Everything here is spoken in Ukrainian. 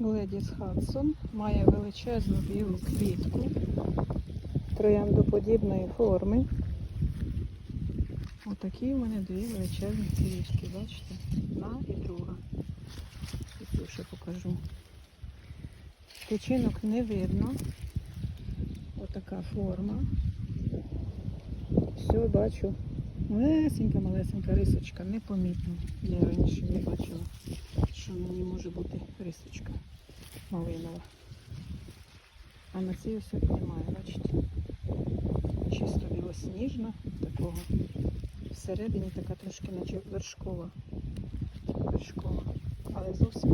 Гледіс Хадсон має величезну білу квітку трояндоподібної форми. Отакі у мене дві величезні квітки, бачите? Одна і друга. І цю ще покажу. Тичинок не видно. Отака форма. Все бачу. Малесенька, малесенька рисочка, непомітно. Я раніше не бачила, що на ній може бути рисочка малинова. А на цій ось немає, бачите? Чисто білосніжна, такого. Всередині така трошки наче вершкова. Вершкова. Але зовсім